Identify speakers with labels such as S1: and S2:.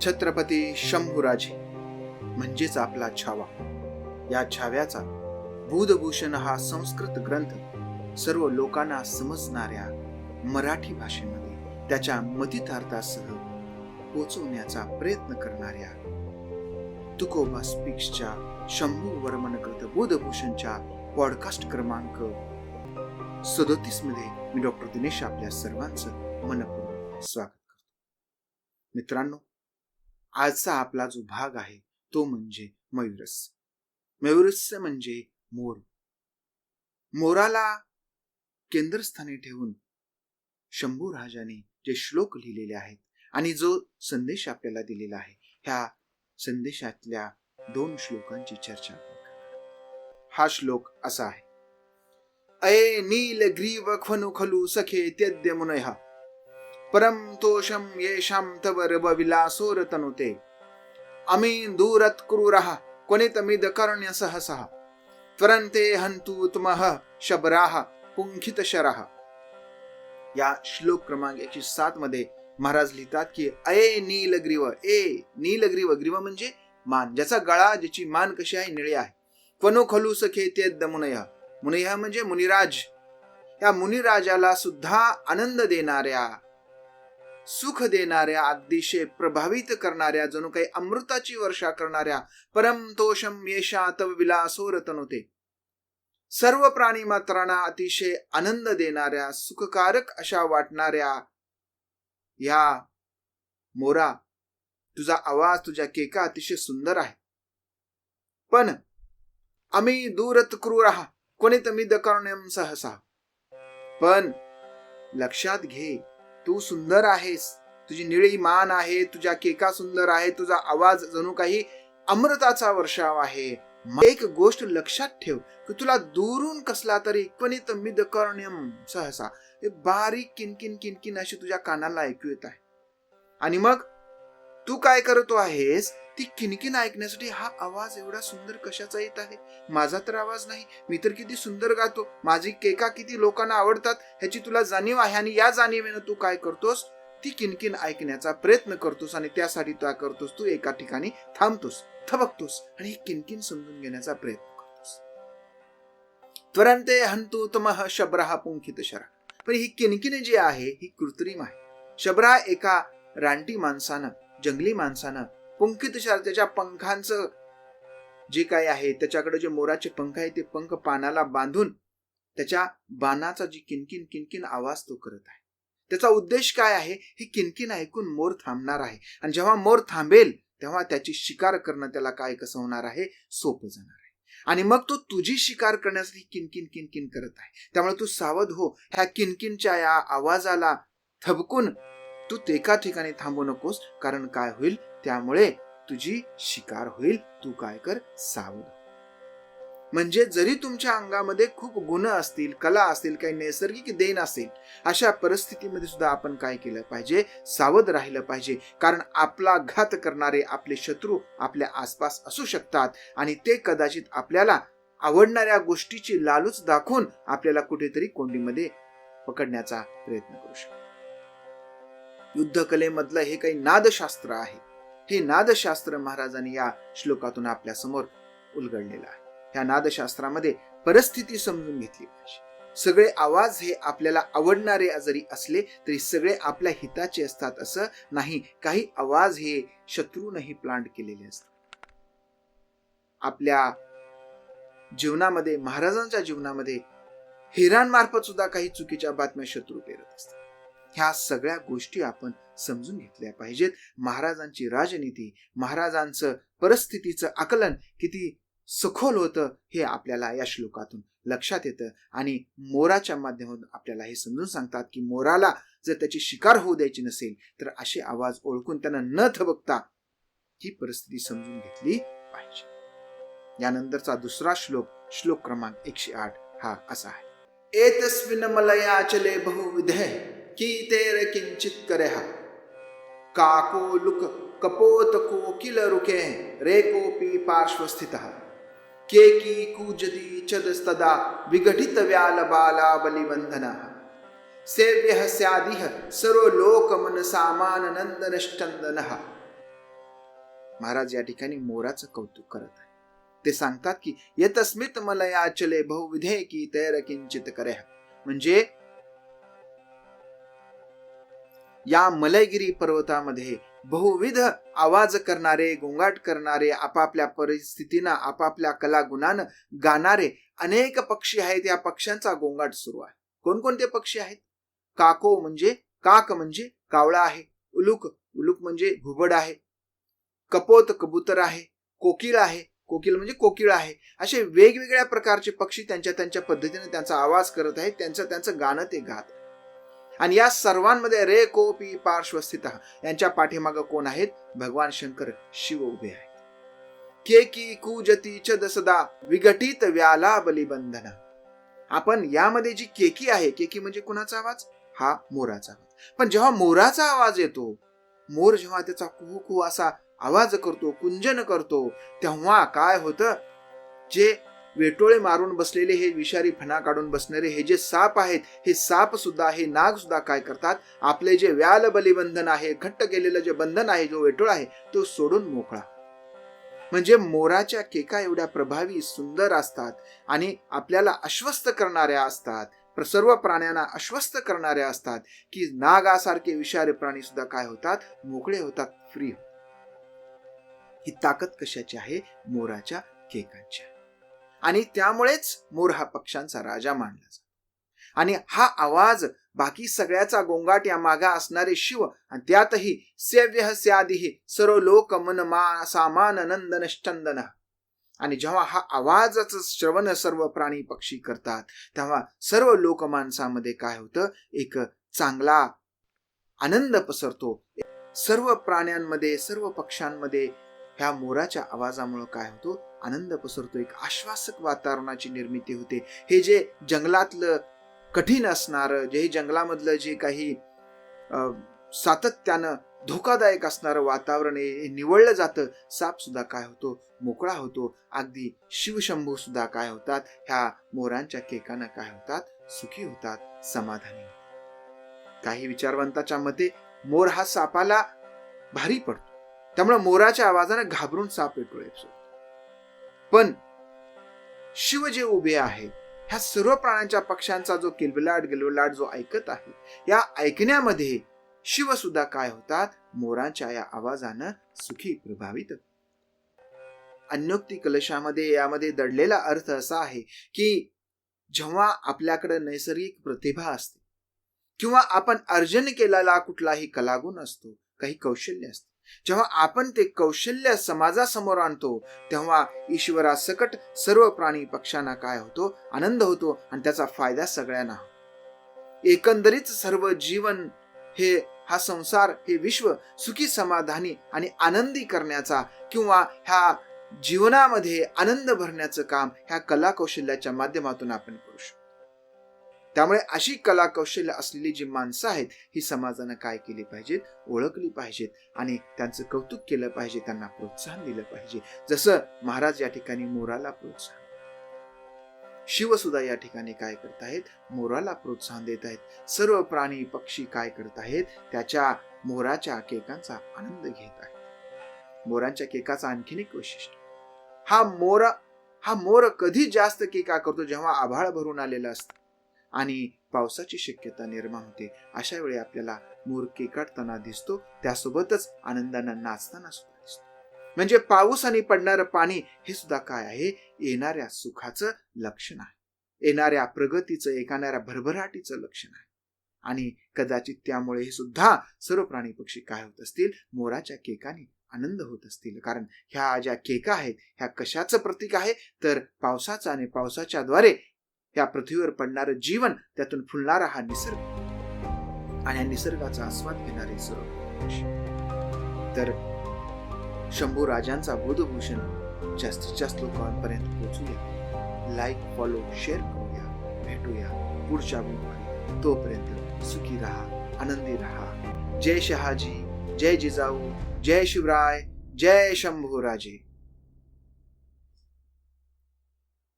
S1: छत्रपती शंभूराजे म्हणजेच आपला छावा. या छाव्याचा बुधभूषण हा संस्कृत ग्रंथ सर्व लोकांना समजणाऱ्या मराठी भाषेमध्ये त्याच्या मतितार्थासह पोचवण्याचा प्रयत्न करणाऱ्या तुकोबा स्पीक्सच्या शंभू वर्मनकृत बुधभूषणच्या पॉडकास्ट क्रमांक सदोतीसमध्ये मी डॉक्टर दिनेश आपल्या सर्वांचं मनपूर्वक स्वागत करतो. मित्रांनो आजचा आपला जो भाग आहे तो म्हणजे मयुरस. मयुरस म्हणजे मोर. मोराला केंद्रस्थानी ठेवून शंभू राजाने जे श्लोक लिहिलेले आहेत आणि जो संदेश आपल्याला दिलेला आहे ह्या संदेशातल्या दोन श्लोकांची चर्चा हा श्लोक असा आहे. अये नील ग्रीव खनु खलु सखे त्यद्य हा परम तोषम येषां तव रब विलासोर तनुते अमी दूरत क्रूरः क्वनितमिद कर्ण्य सहसः। त्वरन्ते हन्तु तुमः शबराः पुंखित शरः या श्लोक क्रमांक एकशे सात मध्ये महाराज लिहितात की अये नीलग्रीव ए नीलग्रीव ग्रीव म्हणजे मान ज्याचा गळा ज्याची मान कशी आहे निळी आहे। क्वनो खलू सखे ते दमुनय मुनय म्हणजे मुनिराज। या मुनिराजाला सुद्धा आनंद देणाऱ्या सुख देणाऱ्या अतिशय प्रभावित करणाऱ्या जणू काही अमृताची वर्षा करणाऱ्या परमतोषम येशा तव विलासोर सर्व प्राणी मात्रांना अतिशय आनंद देणाऱ्या सुखकारक अशा वाटणाऱ्या या मोरा तुझा आवाज तुझ्या केका अतिशय सुंदर आहे. पण आम्ही दूरत क्रूर आहा कोणी तमी दकारण्यम सहसा. पण लक्षात घे तू सुंदर आहेस. तुझी निळी मान आहे तुझ्या केका सुंदर आहे तुझा आवाज जणू काही अमृताचा वर्षाव आहे. मग एक गोष्ट लक्षात ठेव की तुला दूरून कसला तरी क्वनित मिदकर्ण्यम सहसा. बारीक किनकिन किनकिन अशी तुझ्या कानाला ऐकू येत आहे. आणि मग तू काय करतो आहेस? ती किनकिन ऐकण्यासाठी हा आवाज एवढा सुंदर कशाचा येत आहे? माझा तर आवाज नाही. मी तर किती सुंदर गातो. माझी केका किती लोकांना आवडतात ह्याची तुला जाणीव आहे आणि या जाणीवेनं तू काय करतोस? ती किनकिन ऐकण्याचा प्रयत्न करतोस आणि त्यासाठी तू काय करतोस? तू एका ठिकाणी थांबतोस थबकतोस आणि ही किनकिन समजून घेण्याचा प्रयत्न करतोस. त्वरंते हंतु तमह शब्रहा पुंखित शरा पण ही किनकिन जी आहे ही कृत्रिम आहे. शबरा एका रानटी माणसानं जंगली माणसानं पुंखित शर त्याच्या पंखांचं जे काय आहे त्याच्याकडे जे मोराचे पंख आहे ते पंख पानाला बांधून त्याच्या बाणाचा जी किनकिन किनकिन आवाज तो करत आहे. त्याचा उद्देश काय आहे? ही किनकिन ऐकून मोर थांबणार आहे. आणि जेव्हा मोर थांबेल तेव्हा त्याची शिकार करणं त्याला काय कसं होणार आहे? सोपं जाणार आहे. आणि मग तो तुझी शिकार करण्यासाठी किनकिन किनकिन करत आहे. त्यामुळे तू सावध हो. ह्या किनकिनच्या या आवाजाला थबकून तू एका ठिकाणी थांबू नकोस कारण काय होईल? त्यामुळे तुझी शिकार होईल. तू काय कर? सावध म्हणजे जरी तुमच्या अंगामध्ये खूप गुण असतील कला असतील काही नैसर्गिक देण असेल अशा परिस्थितीमध्ये सुद्धा आपण काय केलं पाहिजे? सावध राहिलं पाहिजे. कारण आपला घात करणारे आपले शत्रू आपल्या आसपास असू शकतात आणि ते कदाचित आपल्याला आवडणाऱ्या गोष्टीची लालूच दाखवून आपल्याला कुठेतरी कोंडीमध्ये पकडण्याचा प्रयत्न करू शकतात. युद्धकलेमधलं हे काही नादशास्त्र आहे. हे नादशास्त्र महाराजांनी या श्लोकातून आपल्यासमोर उलगडलेलं आहे. ह्या नादशास्त्रामध्ये परिस्थिती समजून घेतली पाहिजे. सगळे आवाज हे आपल्याला आवडणारे जरी असले तरी सगळे आपल्या हिताचे असतात असं नाही. काही आवाज हे शत्रूनही प्लांट केलेले असतात. आपल्या जीवनामध्ये महाराजांच्या जीवनामध्ये हिरांमार्फत सुद्धा काही चुकीच्या बातम्या शत्रू पेरत असतात. ह्या सगळ्या गोष्टी आपण समजून घेतल्या पाहिजेत. महाराजांची राजनीती महाराजांचं परिस्थितीचं आकलन किती सखोल होतं हे आपल्याला या श्लोकातून लक्षात येतं आणि मोराच्या माध्यमातून आपल्याला हे समजून सांगतात की मोराला जर त्याची शिकार होऊ द्यायची नसेल तर असे आवाज ओळखून त्यांना न थबकता ही परिस्थिती समजून घेतली पाहिजे. यानंतरचा दुसरा श्लोक श्लोक क्रमांक एकशे आठ हा असा आहे. एतस्मिन मलया चले बहुविधे की तेर किंचित करे काको लुक कपोत कोकिल रुके रे कोपी पार्श्वस्थितः। केकी कूजती चदस्तदा विघटित व्याल बाला बलिबंधन सेव्य स्यादिह सर्वलोक मन सामान नंदनश्चंदन। महाराज, या ठिकाणी मोराचं कौतुक करत आहे. ते सांगतात की, यतस्मित मलया चले बहुविधे की तैर किंचित करे म्हणजे या मलयगिरी पर्वतामध्ये बहुविध आवाज करणारे गोंगाट करणारे आपापल्या परिस्थितीनं आपापल्या कलागुणानं गाणारे अनेक पक्षी आहेत. या पक्ष्यांचा गोंगाट सुरू आहे. कोणकोणते पक्षी आहेत? काको म्हणजे काक म्हणजे कावळा आहे. उलुक उलुक म्हणजे घुबड आहे. कपोत कबूतर आहे. कोकिळ आहे. कोकिल म्हणजे कोकिळ आहे. असे वेगवेगळ्या प्रकारचे पक्षी त्यांच्या त्यांच्या पद्धतीने त्यांचा आवाज करत आहेत. त्यांचं त्यांचं गाणं ते गात. आणि या सर्वांमध्ये रे कोपी पार्श्वस्थित यांच्या पाठीमागं कोण आहेत? भगवान शंकर शिव उभे आहेत. केकी कुजती च दसदा विघटित व्याला बलिबंधना आपण यामध्ये जी केकी आहे केकी म्हणजे कुणाचा आवाज? हा मोराचा आवाज. पण जेव्हा मोराचा आवाज येतो मोर जेव्हा त्याचा कुहू कुहू असा आवाज करतो कुंजन करतो तेव्हा काय होतं? जे वेटोळे मारून बसलेले हे विषारी फणा काढून बसणारे हे जे साप आहेत हे साप सुद्धा हे नाग सुद्धा काय करतात? आपले जे व्याल बलिबंधन आहे घट्ट केलेलं जे बंधन आहे जो वेटोळ आहे तो सोडून मोकळा. म्हणजे मोराच्या केका एवढ्या प्रभावी सुंदर असतात आणि आपल्याला आश्वस्त करणाऱ्या असतात सर्व प्राण्यांना अश्वस्थ करणाऱ्या असतात की नागासारखे विषारी प्राणी सुद्धा काय होतात? मोकळे होतात फ्री ही ताकद कशाची आहे? मोराच्या केकांच्या आणि त्यामुळेच मोर हा पक्षांचा राजा मानला जातो. आणि हा आवाज बाकी सगळ्याचा गोंगाट या मागा असणारे शिव आणि त्यातही सेव्य स्यादिही सर्व लोक मन मा सामान नंदन चंदन आणि जेव्हा हा आवाजाच श्रवण सर्व प्राणी पक्षी करतात तेव्हा सर्व लोक माणसामध्ये काय होतं? एक चांगला आनंद पसरतो. सर्व प्राण्यांमध्ये सर्व पक्ष्यांमध्ये ह्या मोराच्या आवाजामुळे काय होतो? आनंद पसरतो. एक आश्वासक वातावरणाची निर्मिती होते. हे जे जंगलातलं कठीण असणारं जे जंगलामधलं जे काही सातत्यानं धोकादायक असणारं वातावरण हे निवडलं जातं साप सुद्धा काय होतो? मोकळा होतो. अगदी शिवशंभू सुद्धा काय होतात? ह्या मोरांच्या केकानं काय होतात? सुखी होतात. समाधानी काही विचारवंताच्या मते मोर हा सापाला भारी पडतो. त्यामुळे मोराच्या आवाजानं घाबरून साप येतो. पण शिव जे उभे आहेत ह्या सर्व प्राण्यांच्या पक्ष्यांचा जो किलबिलाट गिलबिलाट जो ऐकत आहे या ऐकण्यामध्ये शिव सुद्धा काय होतात? मोरांच्या या आवाजानं सुखी प्रभावित. अन्योक्ती कलशामध्ये यामध्ये दडलेला अर्थ असा आहे की जेव्हा आपल्याकडे नैसर्गिक प्रतिभा असते किंवा आपण अर्जन केलेला कुठलाही कलागुण असतो काही कौशल्य असते जेव्हा आपण ते कौशल्य समाजासमोर आणतो तेव्हा ईश्वरा सकट सर्व प्राणी पक्षांना काय होतो? आनंद होतो आणि त्याचा फायदा सगळ्यांना एकंदरीत सर्व जीवन हे हा संसार हे विश्व सुखी समाधानी आणि आनंदी करण्याचा किंवा ह्या जीवनामध्ये आनंद भरण्याचं काम ह्या कला कौशल्याच्या माध्यमातून आपण करू शकतो. त्यामुळे अशी कला कौशल्य असलेली जी माणसं आहेत ही समाजानं काय केली पाहिजेत? ओळखली पाहिजेत आणि त्यांचं कौतुक केलं पाहिजे त्यांना प्रोत्साहन दिलं पाहिजे. जसं महाराज या ठिकाणी मोराला प्रोत्साहन शिव सुद्धा या ठिकाणी काय करत आहेत? मोराला प्रोत्साहन देत आहेत. सर्व प्राणी पक्षी काय करत आहेत? त्याच्या मोराच्या केकांचा आनंद घेत आहेत. मोरांच्या केकाचा आणखीन एक वैशिष्ट्य. हा मोर हा मोर कधी जास्त केका करतो जेव्हा आभाळ भरून आलेलं असतं. आणि पावसाची शक्यता निर्माण होते. अशा वेळी आपल्याला मोर केकाटताना दिसतो त्यासोबतच आनंदानं नाचताना सुद्धा दिसतो. म्हणजे पाऊस आणि पडणारं पाणी हे सुद्धा काय आहे? येणाऱ्या सुखाचं लक्षण आहे. येणाऱ्या प्रगतीचं येणाऱ्या भरभराटीचं लक्षण आहे. आणि कदाचित त्यामुळे हे सुद्धा सर्व प्राणी पक्षी काय होत असतील? मोराच्या केकाने आनंद होत असतील. कारण ह्या ज्या केका आहेत ह्या कशाचं प्रतीक आहे? तर पावसाचं आणि पावसाच्या द्वारे या पृथ्वीवर पडणारं जीवन त्यातून फुलणारा हा निसर्ग. आणि या निसर्गाचा आस्वाद घेणारे सर्व तर शंभू राजांचा बोधभूषण जास्तीत जास्त लोकांपर्यंत पोहोचूया. लाईक फॉलो शेअर करूया. भेटूया पुढच्या गुरुवारी तोपर्यंत सुखी राहा आनंदी राहा. जय शहाजी जय जिजाऊ जय शिवराय जय शंभू राजे.